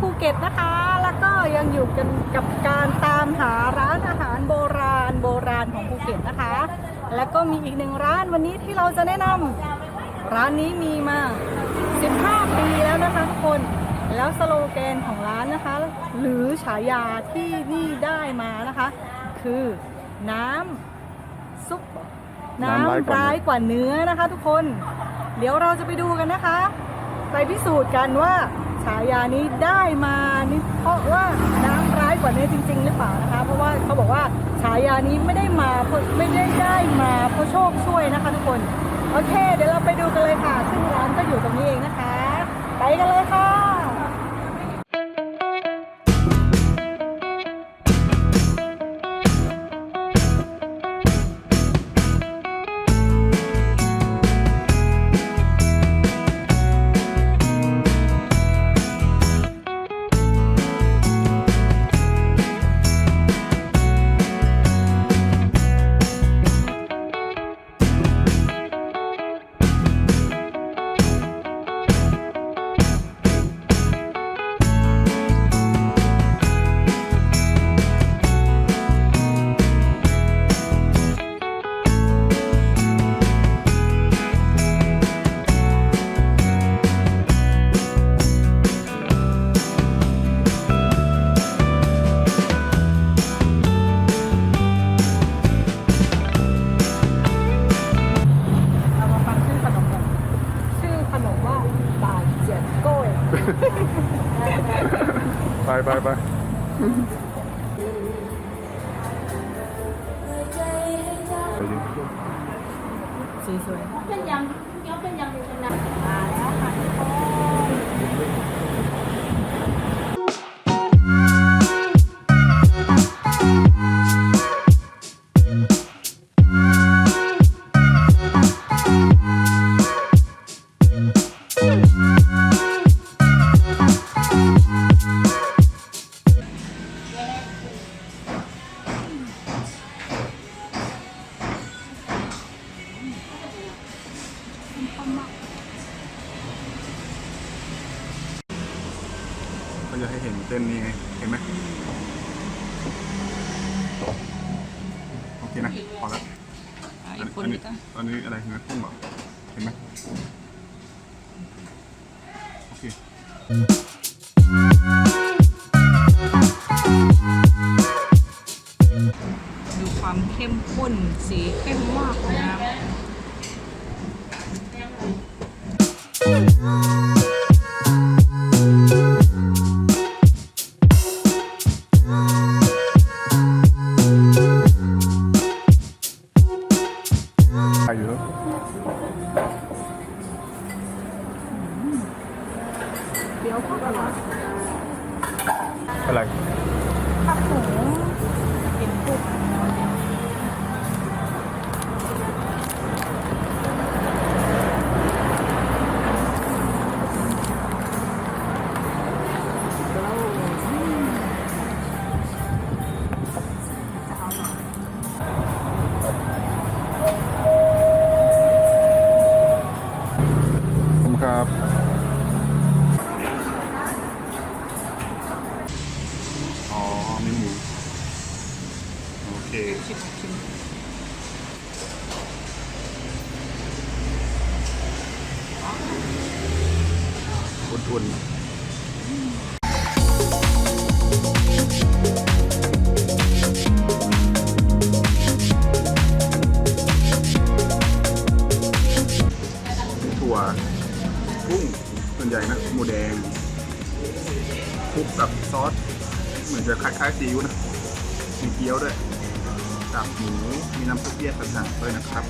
ภูเก็ตนะคะ แล้วก็ยังอยู่กันกับการตามหาร้านอาหารโบราณโบราณของภูเก็ตนะคะ แล้วก็มีอีกหนึ่งร้านวันนี้ที่เราจะแนะนำร้านนี้มีมา 15 ปีแล้วนะคะทุกคนแล้วสโลแกนของร้านนะคะ หรือฉายาที่นี่ได้มานะคะ คือน้ำซุปน้ำร้ายกว่าเนื้อนะคะ ทุกคน เดี๋ยวเราจะไปดูกันนะคะ ไปพิสูจน์กันว่า ฉายานี้ได้มานี่เพราะว่าน้ำร้ายกว่านี้จริง ๆ หรือเปล่านะคะ เพราะว่าเขาบอกว่าฉายานี้ไม่ได้มาเพราะไม่ได้ได้มาเพราะโชคช่วยนะคะทุกคน โอเค เดี๋ยวเราไปดูกันเลยค่ะ ซึ่งร้านก็อยู่ตรงนี้เองนะคะ ไปกันเลย ไปไปไปสวยเป็นยังเกี๊ยว เขาจะให้เห็นเส้นนี้ไงเห็นไหมโอเคนะพอละอันอันนี้อันนี้อะไรเนื้อกุ้งเหรอเห็นไหมโอเคดูความเข้มข้นสีเข้มมากของน้ำ อะไร ผัดหมูเป็นกุ้ง ชิมชิมอุ่นๆถั่วกุ้งส่วนใหญ่นะหมูแดงคลุกกับซอส เหมือนจะคล้ายๆซีอิ๊วนะมีเกี๊ยวด้วย กากหมูมีน้ำซุปแยกต่างๆด้วยนะครับ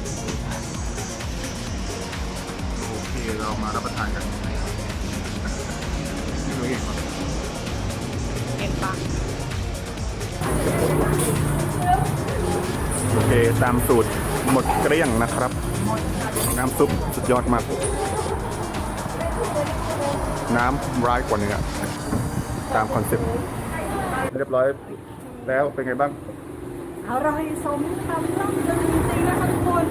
โอเคเรามารับประทานกันนี่เราเองก่อนเอ็นปลาโอเคตามสูตรหมดเกลี้ยงนะครับ น้ำซุปสุดยอดมาก น้ำร้ายกว่าเนื้อตามคอนเซ็ปต์เรียบร้อยแล้วเป็นไงบ้าง อร่อยสมคำล่ำลือจริงๆนะคะทุกคน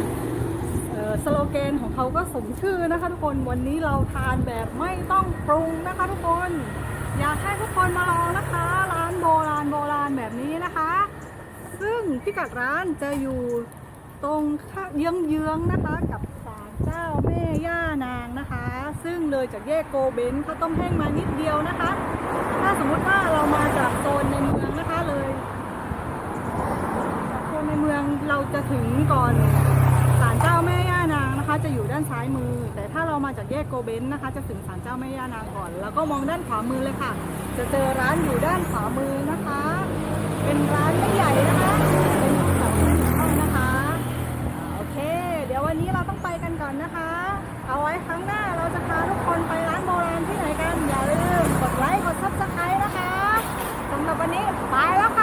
เออสโลแกนของเขาก็สมชื่อนะคะทุกคนวันนี้เราทานแบบไม่ต้องปรุงนะคะทุกคน อยากให้ทุกคนมาลองนะคะ ร้านโบราณโบราณแบบนี้นะคะ ซึ่งพิกัดร้านจะอยู่ตรงข้างเยื้องๆนะคะกับศาลเจ้าแม่ย่านางนะคะ ซึ่งเลยจากแยกโกเบนข้าวต้มแห้งมานิดเดียวนะคะ ถ้าสมมุติว่าเรามาจากโซนในเมืองนะคะเลย เราจะถึงก่อนศาลเจ้าแม่ย่านางนะคะ จะอยู่ด้านซ้ายมือ แต่ถ้าเรามาจากแยกโกเบนนะคะ จะถึงศาลเจ้าแม่ย่านางก่อน แล้วก็มองด้านขวามือเลยค่ะ จะเจอร้านอยู่ด้านขวามือนะคะ เป็นร้านไม่ใหญ่นะคะเป็นสองห้องนะคะโอเค เดี๋ยววันนี้เราต้องไปกันก่อนนะคะ เอาไว้ครั้งหน้าเราจะพาทุกคนไปร้านโบราณที่ไหนกันอย่าลืมกดไลค์กดซับสไครต์นะคะสำหรับวันนี้ไปแล้ว